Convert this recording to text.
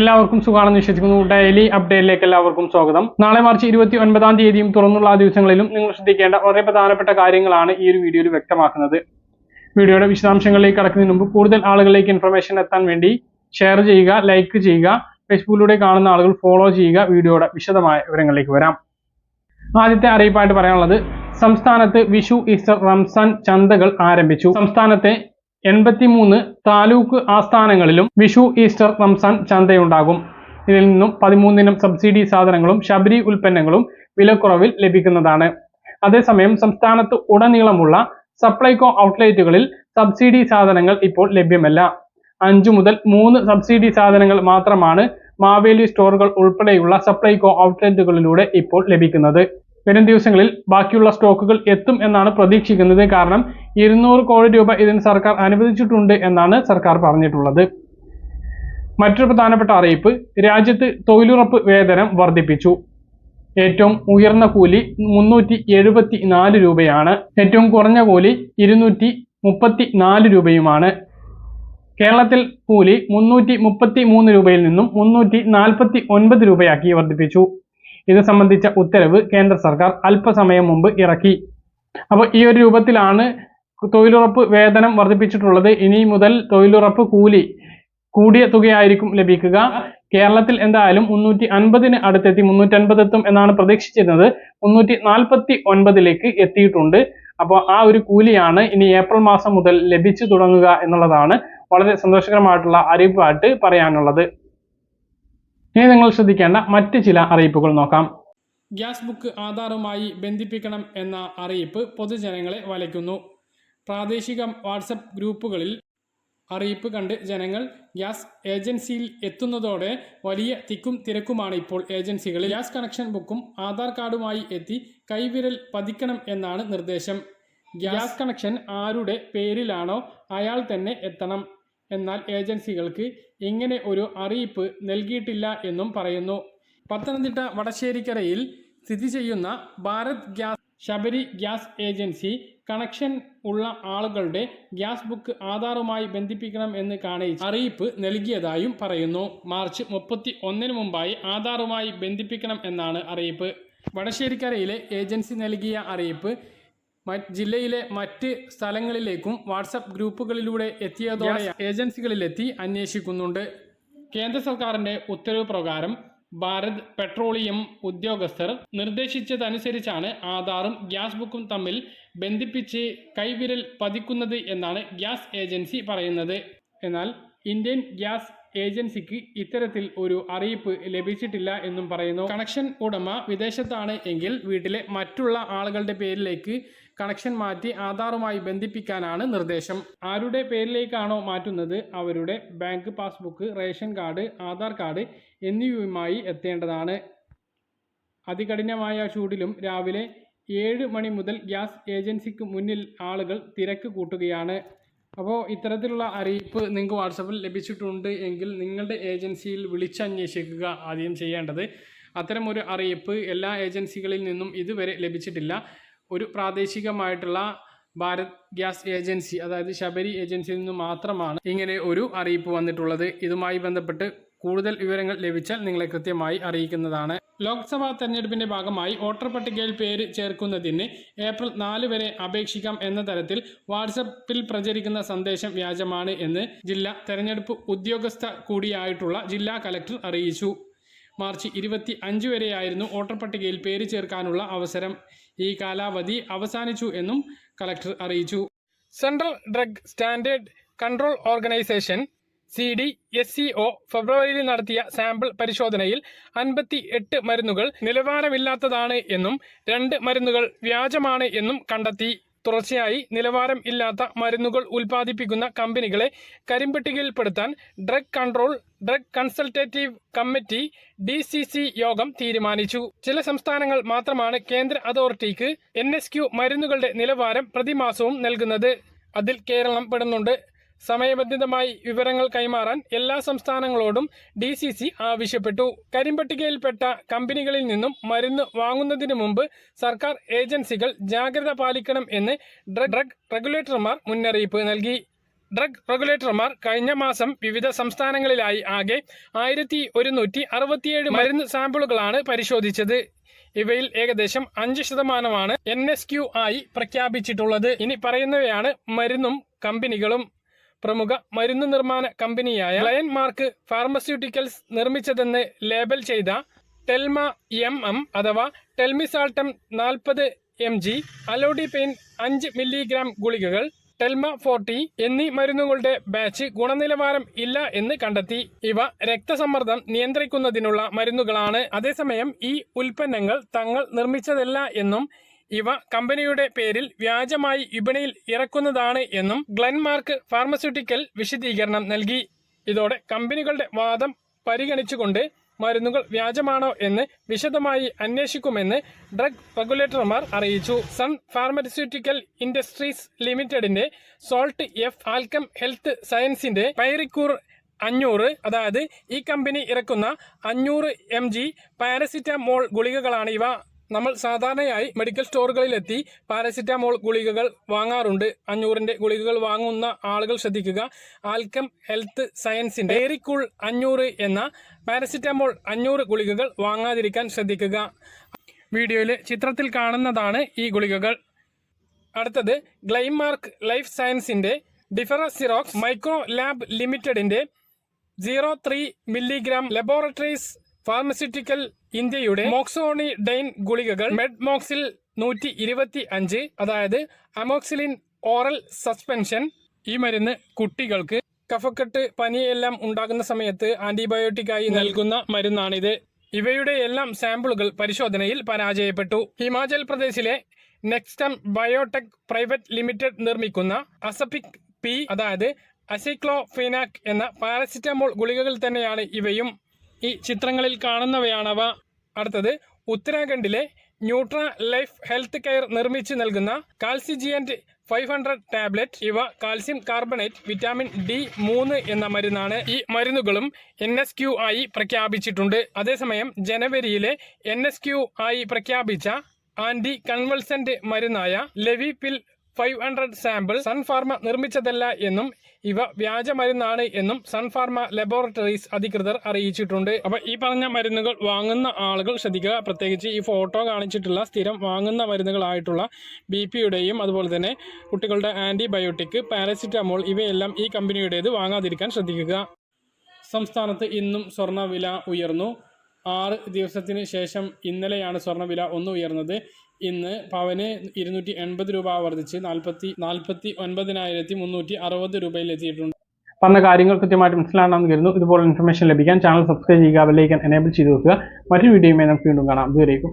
എല്ലാവർക്കും സുഖമാണെന്ന് വിശ്വസിക്കുന്നു. ഡെയിലി അപ്ഡേറ്റിലേക്ക് എല്ലാവർക്കും സ്വാഗതം. നാളെ മാർച്ച് ഇരുപത്തി ഒൻപതാം തീയതിയും തുറന്നുള്ള ആ ദിവസങ്ങളിലും നിങ്ങൾ ശ്രദ്ധിക്കേണ്ട വളരെ പ്രധാനപ്പെട്ട കാര്യങ്ങളാണ് ഈ ഒരു വീഡിയോയിൽ വ്യക്തമാക്കുന്നത്. വീഡിയോയുടെ വിശദാംശങ്ങളിലേക്ക് കടക്കുന്നതിന് മുമ്പ് കൂടുതൽ ആളുകളിലേക്ക് ഇൻഫർമേഷൻ എത്താൻ വേണ്ടി ഷെയർ ചെയ്യുക ലൈക്ക് ചെയ്യുക ഫേസ്ബുക്കിലൂടെ കാണുന്ന ആളുകൾ ഫോളോ ചെയ്യുക. വീഡിയോയുടെ വിശദമായ വിവരങ്ങളിലേക്ക് വരാം. ആദ്യത്തെ അറിയിപ്പായിട്ട് പറയാനുള്ളത് സംസ്ഥാനത്ത് വിഷു ഈസ്റ്റർ റംസാൻ ചന്തകൾ ആരംഭിച്ചു. സംസ്ഥാനത്തെ എൺപത്തിമൂന്ന് താലൂക്ക് ആസ്ഥാനങ്ങളിലും വിഷു ഈസ്റ്റർ റംസാൻ ചന്തയുണ്ടാകും. ഇതിൽ നിന്നും പതിമൂന്നിനം സബ്സിഡി സാധനങ്ങളും ശബരി ഉൽപ്പന്നങ്ങളും വിലക്കുറവിൽ ലഭിക്കുന്നതാണ്. അതേസമയം സംസ്ഥാനത്ത് ഉടനീളമുള്ള സപ്ലൈകോ ഔട്ട്ലെറ്റുകളിൽ സബ്സിഡി സാധനങ്ങൾ ഇപ്പോൾ ലഭ്യമല്ല. അഞ്ചു മുതൽ മൂന്ന് സബ്സിഡി സാധനങ്ങൾ മാത്രമാണ് മാവേലി സ്റ്റോറുകൾ ഉൾപ്പെടെയുള്ള സപ്ലൈകോ ഔട്ട്ലെറ്റുകളിലൂടെ ഇപ്പോൾ ലഭിക്കുന്നത്. വരും ദിവസങ്ങളിൽ ബാക്കിയുള്ള സ്റ്റോക്കുകൾ എത്തും എന്നാണ് പ്രതീക്ഷിക്കുന്നത് കാരണം ഇരുന്നൂറ് കോടി രൂപ ഇതിന് സർക്കാർ അനുവദിച്ചിട്ടുണ്ട് എന്നാണ് സർക്കാർ പറഞ്ഞിട്ടുള്ളത്. മറ്റൊരു പ്രധാനപ്പെട്ട അറിയിപ്പ് രാജ്യത്ത് തൊഴിലുറപ്പ് വേതനം വർദ്ധിപ്പിച്ചു. ഏറ്റവും ഉയർന്ന കൂലി മുന്നൂറ്റി എഴുപത്തി നാല് രൂപയാണ്. ഏറ്റവും കുറഞ്ഞ കൂലി ഇരുന്നൂറ്റി മുപ്പത്തി നാല് രൂപയുമാണ്. കേരളത്തിൽ കൂലി മുന്നൂറ്റി മുപ്പത്തി മൂന്ന് രൂപയിൽ നിന്നും മുന്നൂറ്റി നാൽപ്പത്തി ഒൻപത് രൂപയാക്കി വർദ്ധിപ്പിച്ചു. ഇത് സംബന്ധിച്ച ഉത്തരവ് കേന്ദ്ര സർക്കാർ അല്പസമയം മുമ്പ് ഇറക്കി. അപ്പോൾ ഈ ഒരു രൂപത്തിലാണ് തൊഴിലുറപ്പ് വേതനം വർദ്ധിപ്പിച്ചിട്ടുള്ളത്. ഇനി മുതൽ തൊഴിലുറപ്പ് കൂലി കൂടിയ തുകയായിരിക്കും ലഭിക്കുക. കേരളത്തിൽ എന്തായാലും മുന്നൂറ്റി അൻപതിന് അടുത്തെത്തി. മുന്നൂറ്റി അൻപത് എത്തും എന്നാണ് പ്രതീക്ഷിച്ചിരുന്നത്. മുന്നൂറ്റി നാൽപ്പത്തി ഒൻപതിലേക്ക് എത്തിയിട്ടുണ്ട്. അപ്പോൾ ആ ഒരു കൂലിയാണ് ഇനി ഏപ്രിൽ മാസം മുതൽ ലഭിച്ചു തുടങ്ങുക എന്നുള്ളതാണ്. വളരെ സന്തോഷകരമായിട്ടുള്ള അറിയിപ്പായിട്ട് പറയാനുള്ളത്. ഇനി നിങ്ങൾ ശ്രദ്ധിക്കേണ്ട മറ്റ് ചില അറിയിപ്പുകൾ നോക്കാം. ഗ്യാസ് ബുക്ക് ആധാറുമായി ബന്ധിപ്പിക്കണം എന്ന അറിയിപ്പ് പൊതുജനങ്ങളെ വലയ്ക്കുന്നു. പ്രാദേശിക വാട്സപ്പ് ഗ്രൂപ്പുകളിൽ അറിയിപ്പ് കണ്ട് ജനങ്ങൾ ഗ്യാസ് ഏജൻസിയിൽ എത്തുന്നതോടെ വലിയ തിക്കും തിരക്കുമാണ് ഇപ്പോൾ ഏജൻസികളിൽ. ഗ്യാസ് കണക്ഷൻ ബുക്കും ആധാർ കാർഡുമായി എത്തി കൈവിരൽ പതിക്കണം എന്നാണ് നിർദ്ദേശം. ഗ്യാസ് കണക്ഷൻ ആരുടെ പേരിലാണോ അയാൾ തന്നെ എത്തണം. എന്നാൽ ഏജൻസികൾക്ക് ഇങ്ങനെ ഒരു അറിയിപ്പ് നൽകിയിട്ടില്ല എന്നും പറയുന്നു. പത്തനംതിട്ട വടശ്ശേരിക്കരയിൽ സ്ഥിതി ചെയ്യുന്ന Bharat gas Sabari gas agency connection ഉള്ള ആളുകളുടെ ഗ്യാസ് ബുക്ക് ആധാറുമായി ബന്ധിപ്പിക്കണം എന്ന് കാണിച്ച് അറിയിപ്പ് നൽകിയതായും പറയുന്നു. മാർച്ച് മുപ്പത്തി ഒന്നിന് മുമ്പായി ആധാറുമായി ബന്ധിപ്പിക്കണം എന്നാണ് അറിയിപ്പ്. വടശ്ശേരിക്കരയിലെ ഏജൻസി നൽകിയ അറിയിപ്പ് ജില്ലയിലെ മറ്റ് സ്ഥലങ്ങളിലേക്കും വാട്സപ്പ് ഗ്രൂപ്പുകളിലൂടെ എത്തിയതോടെ ഏജൻസികളിലെത്തി അന്വേഷിക്കുന്നുണ്ട്. കേന്ദ്ര സർക്കാരിന്റെ ഉത്തരവ് പ്രകാരം ഭാരത് പെട്രോളിയം ഉദ്യോഗസ്ഥർ നിർദ്ദേശിച്ചതനുസരിച്ചാണ് ആധാറും ഗ്യാസ് ബുക്കും തമ്മിൽ ബന്ധിപ്പിച്ച് കൈവിരൽ പതിക്കുന്നത് എന്നാണ് ഗ്യാസ് ഏജൻസി പറയുന്നത്. എന്നാൽ ഇന്ത്യൻ ഗ്യാസ് ഏജൻസിക്ക് ഇത്തരത്തിൽ ഒരു അറിയിപ്പ് ലഭിച്ചിട്ടില്ല എന്നും പറയുന്നു. കണക്ഷൻ ഉടമ വിദേശത്താണ് എങ്കിൽ വീട്ടിലെ മറ്റുള്ള ആളുകളുടെ പേരിലേക്ക് കണക്ഷൻ മാറ്റി ആധാറുമായി ബന്ധിപ്പിക്കാനാണ് നിർദ്ദേശം. ആരുടെ പേരിലേക്കാണോ മാറ്റുന്നത് അവരുടെ bank passbook ration card Aadhaar card എന്നിവയുമായി എത്തേണ്ടതാണ്. അതികഠിനമായ ചൂടിലും രാവിലെ ഏഴ് മണി മുതൽ ഗ്യാസ് ഏജൻസിക്ക് മുന്നിൽ ആളുകൾ തിരക്ക് കൂട്ടുകയാണ്. അപ്പോൾ ഇത്തരത്തിലുള്ള അറിയിപ്പ് നിങ്ങൾക്ക് വാട്സപ്പിൽ ലഭിച്ചിട്ടുണ്ട് എങ്കിൽ നിങ്ങളുടെ ഏജൻസിയിൽ വിളിച്ചന്വേഷിക്കുക ആദ്യം ചെയ്യേണ്ടത്. അത്തരം ഒരു അറിയിപ്പ് എല്ലാ ഏജൻസികളിൽ നിന്നും ഇതുവരെ ലഭിച്ചിട്ടില്ല. ഒരു പ്രാദേശികമായിട്ടുള്ള ഭാരത് ഗ്യാസ് ഏജൻസി അതായത് ശബരി ഏജൻസിയിൽ നിന്ന് മാത്രമാണ് ഇങ്ങനെ ഒരു അറിയിപ്പ് വന്നിട്ടുള്ളത്. ഇതുമായി ബന്ധപ്പെട്ട് കൂടുതൽ വിവരങ്ങൾ ലഭിച്ചാൽ നിങ്ങളെ കൃത്യമായി അറിയിക്കുന്നതാണ്. ലോക്സഭാ തെരഞ്ഞെടുപ്പിന്റെ ഭാഗമായി വോട്ടർ പട്ടികയിൽ പേര് ചേർക്കുന്നതിന് ഏപ്രിൽ നാല് വരെ അപേക്ഷിക്കാം എന്ന തരത്തിൽ വാട്സപ്പിൽ പ്രചരിക്കുന്ന സന്ദേശം വ്യാജമാണ് എന്ന് ജില്ലാ തെരഞ്ഞെടുപ്പ് ഉദ്യോഗസ്ഥ കൂടിയായിട്ടുള്ള ജില്ലാ കലക്ടർ അറിയിച്ചു. മാർച്ച് ഇരുപത്തി അഞ്ച് വരെയായിരുന്നു വോട്ടർ പട്ടികയിൽ പേര് ചേർക്കാനുള്ള അവസരം. ഈ കാലാവധി അവസാനിച്ചു എന്നും കലക്ടർ അറിയിച്ചു. Central drug standard control organisation C D S C O ഫെബ്രുവരിയിൽ നടത്തിയ സാമ്പിൾ പരിശോധനയിൽ അൻപത്തി എട്ട് മരുന്നുകൾ നിലവാരമില്ലാത്തതാണ് എന്നും രണ്ട് മരുന്നുകൾ വ്യാജമാണ് എന്നും കണ്ടെത്തി. തുടർച്ചയായി നിലവാരം ഇല്ലാത്ത മരുന്നുകൾ ഉൽപ്പാദിപ്പിക്കുന്ന കമ്പനികളെ കരിമ്പട്ടികയിൽപ്പെടുത്താൻ drug control drug consultative committee D C C യോഗം തീരുമാനിച്ചു. ചില സംസ്ഥാനങ്ങൾ മാത്രമാണ് കേന്ദ്ര അതോറിറ്റിക്ക് എൻ എസ് ക്യു മരുന്നുകളുടെ നിലവാരം പ്രതിമാസവും നൽകുന്നത്. അതിൽ കേരളം പെടുന്നുണ്ട്. സമയബന്ധിതമായി വിവരങ്ങൾ കൈമാറാൻ എല്ലാ സംസ്ഥാനങ്ങളോടും ഡി സി സി ആവശ്യപ്പെട്ടു. കരിമ്പട്ടികയിൽപ്പെട്ട കമ്പനികളിൽ നിന്നും മരുന്ന് വാങ്ങുന്നതിന് മുമ്പ് സർക്കാർ ഏജൻസികൾ ജാഗ്രത പാലിക്കണം എന്ന് ഡ്രഗ് റെഗുലേറ്റർമാർ മുന്നറിയിപ്പ് നൽകി. ഡ്രഗ് റെഗുലേറ്റർമാർ കഴിഞ്ഞ മാസം വിവിധ സംസ്ഥാനങ്ങളിലായി ആകെ ആയിരത്തി ഒരുന്നൂറ്റി അറുപത്തിയേഴ് മരുന്ന് സാമ്പിളുകളാണ് പരിശോധിച്ചത്. ഇവയിൽ ഏകദേശം അഞ്ച് ശതമാനമാണ് എൻ എസ് ക്യു ആയി പ്രഖ്യാപിച്ചിട്ടുള്ളത്. ഇനി പറയുന്നവയാണ് മരുന്നും കമ്പനികളും. പ്രമുഖ മരുന്ന് നിർമ്മാണ കമ്പനിയായ ലയൻ മാർക്ക് ഫാർമസ്യൂട്ടിക്കൽസ് നിർമ്മിച്ചതെന്ന് ലേബൽ ചെയ്ത ടെൽമ എം എം അഥവാ ടെൽമിസാൾട്ടം നാൽപ്പത് എം ജി അലോഡിപെയിൻ അഞ്ച് മില്ലിഗ്രാം ഗുളികകൾ ടെൽമ ഫോർട്ടി എന്നീ മരുന്നുകളുടെ ബാച്ച് ഗുണനിലവാരം ഇല്ല എന്ന് കണ്ടെത്തി. ഇവ രക്തസമ്മർദ്ദം നിയന്ത്രിക്കുന്നതിനുള്ള മരുന്നുകളാണ്. അതേസമയം ഈ ഉൽപ്പന്നങ്ങൾ തങ്ങൾ നിർമ്മിച്ചതല്ല എന്നും ഇവ കമ്പനിയുടെ പേരിൽ വ്യാജമായി വിപണിയിൽ ഇറക്കുന്നതാണ് എന്നും ഗ്ലെൻമാർക്ക് ഫാർമസ്യൂട്ടിക്കൽ വിശദീകരണം നൽകി. ഇതോടെ കമ്പനികളുടെ വാദം പരിഗണിച്ചുകൊണ്ട് മരുന്നുകൾ വ്യാജമാണോ എന്ന് വിശദമായി അന്വേഷിക്കുമെന്ന് ഡ്രഗ് റെഗുലേറ്റർമാർ അറിയിച്ചു. സൺ ഫാർമസ്യൂട്ടിക്കൽ ഇൻഡസ്ട്രീസ് ലിമിറ്റഡിന്റെ സോൾട്ട് എഫ് ആൽക്കം ഹെൽത്ത് സയൻസിന്റെ പൈറിക്കൂർ അഞ്ഞൂറ് അതായത് ഈ കമ്പനി ഇറക്കുന്ന അഞ്ഞൂറ് എം ജി പാരസിറ്റമോൾ ഗുളികകളാണ് ഇവ. നമ്മൾ സാധാരണയായി മെഡിക്കൽ സ്റ്റോറുകളിലെത്തി പാരസിറ്റമോൾ ഗുളികകൾ വാങ്ങാറുണ്ട്. അഞ്ഞൂറിന്റെ ഗുളികകൾ വാങ്ങുന്ന ആളുകൾ ശ്രദ്ധിക്കുക. ആൽക്കം ഹെൽത്ത് സയൻസിന്റെ ഏരിക്കുൾ അഞ്ഞൂറ് എന്ന പാരസിറ്റമോൾ അഞ്ഞൂറ് ഗുളികകൾ വാങ്ങാതിരിക്കാൻ ശ്രദ്ധിക്കുക. വീഡിയോയിൽ ചിത്രത്തിൽ കാണുന്നതാണ് ഈ ഗുളികകൾ. അടുത്തത് ഗ്ലൈമാർക്ക് ലൈഫ് സയൻസിന്റെ ഡിഫറ സിറോക്സ് മൈക്രോ ലാബ് ലിമിറ്റഡിന്റെ zero three milligram laboratories pharmaceutical ഇന്ത്യയുടെ മോക്സോണി ഡൈൻ ഗുളികകൾ മെഡ്മോക്സിൽ നൂറ്റി ഇരുപത്തി അഞ്ച് അതായത് അമോക്സിലിൻ ഓറൽ സസ്പെൻഷൻ. ഈ മരുന്ന് കുട്ടികൾക്ക് കഫക്കെട്ട് പനിയെല്ലാം ഉണ്ടാകുന്ന സമയത്ത് ആന്റിബയോട്ടിക്കായി നൽകുന്ന മരുന്നാണിത്. ഇവയുടെ എല്ലാം സാമ്പിളുകൾ പരിശോധനയിൽ പരാജയപ്പെട്ടു. ഹിമാചൽ പ്രദേശിലെ നെക്സ്റ്റം ബയോടെക് പ്രൈവറ്റ് ലിമിറ്റഡ് നിർമ്മിക്കുന്ന അസപിക് പി അതായത് അസിക്ലോഫിനാക് എന്ന പാരസിറ്റമോൾ ഗുളികകൾ തന്നെയാണ് ഇവയും. ഈ ചിത്രങ്ങളിൽ കാണുന്നവയാണവ. അടുത്തത് ഉത്തരാഖണ്ഡിലെ ന്യൂട്ര ലൈഫ് ഹെൽത്ത് കെയർ നിർമ്മിച്ച് നൽകുന്ന കാൽസിജിയന്റ് ഫൈവ് ഹൺഡ്രഡ് ടാബ്ലറ്റ് ഇവ കാൽസ്യം കാർബണേറ്റ് വിറ്റാമിൻ ഡി മൂന്ന് എന്ന മരുന്നാണ് ഈ മരുന്നുകളും എൻ എസ് ക്യു ആയി പ്രഖ്യാപിച്ചിട്ടുണ്ട്. അതേസമയം ജനുവരിയിലെ എൻ എസ് ക്യു ആയി പ്രഖ്യാപിച്ച anticonvulsant മരുന്നായ Levipil five hundred sample Sun Pharma നിർമ്മിച്ചതല്ല എന്നും ഇവ വ്യാജ മരുന്നാണ് എന്നും സൺഫാർമ ലബോറട്ടറീസ് അധികൃതർ അറിയിച്ചിട്ടുണ്ട്. അപ്പൊ ഈ പറഞ്ഞ മരുന്നുകൾ വാങ്ങുന്ന ആളുകൾ ശ്രദ്ധിക്കുക. പ്രത്യേകിച്ച് ഈ ഫോട്ടോ കാണിച്ചിട്ടുള്ള സ്ഥിരം വാങ്ങുന്ന മരുന്നുകളായിട്ടുള്ള ബി പിയുടെയും അതുപോലെ തന്നെ കുട്ടികളുടെ ആന്റിബയോട്ടിക് പാരസിറ്റമോൾ ഇവയെല്ലാം ഈ കമ്പനിയുടേത് വാങ്ങാതിരിക്കാൻ ശ്രദ്ധിക്കുക. സംസ്ഥാനത്ത് ഇന്നും സ്വർണവില ഉയർന്നു. ആറ് ദിവസത്തിന് ശേഷം ഇന്നലെയാണ് സ്വർണവില ഒന്ന് ഉയർന്നത്. ഇന്ന് പവന് ഇരുന്നൂറ്റി എൺപത് രൂപ വർദ്ധിച്ച് നാൽപ്പത്തി നാൽപ്പത്തി ഒൻപതിനായിരത്തി മുന്നൂറ്റി അറുപത് രൂപയിൽ എത്തിയിട്ടുണ്ട്. പറഞ്ഞ കാര്യങ്ങൾ കൃത്യമായിട്ട് മനസ്സിലാണെന്ന് കരുതുന്നു. ഇതുപോലെ ഇൻഫർമേഷൻ ലഭിക്കാൻ ചാനൽ സബ്സ്ക്രൈബ് ചെയ്യുക ബെല്ലൈക്കൻ എനേബിൾ ചെയ്ത് വെക്കുക. മറ്റൊരു വീഡിയോയുമായി നമുക്ക് വീണ്ടും കാണാം. ഇതുവരേക്കും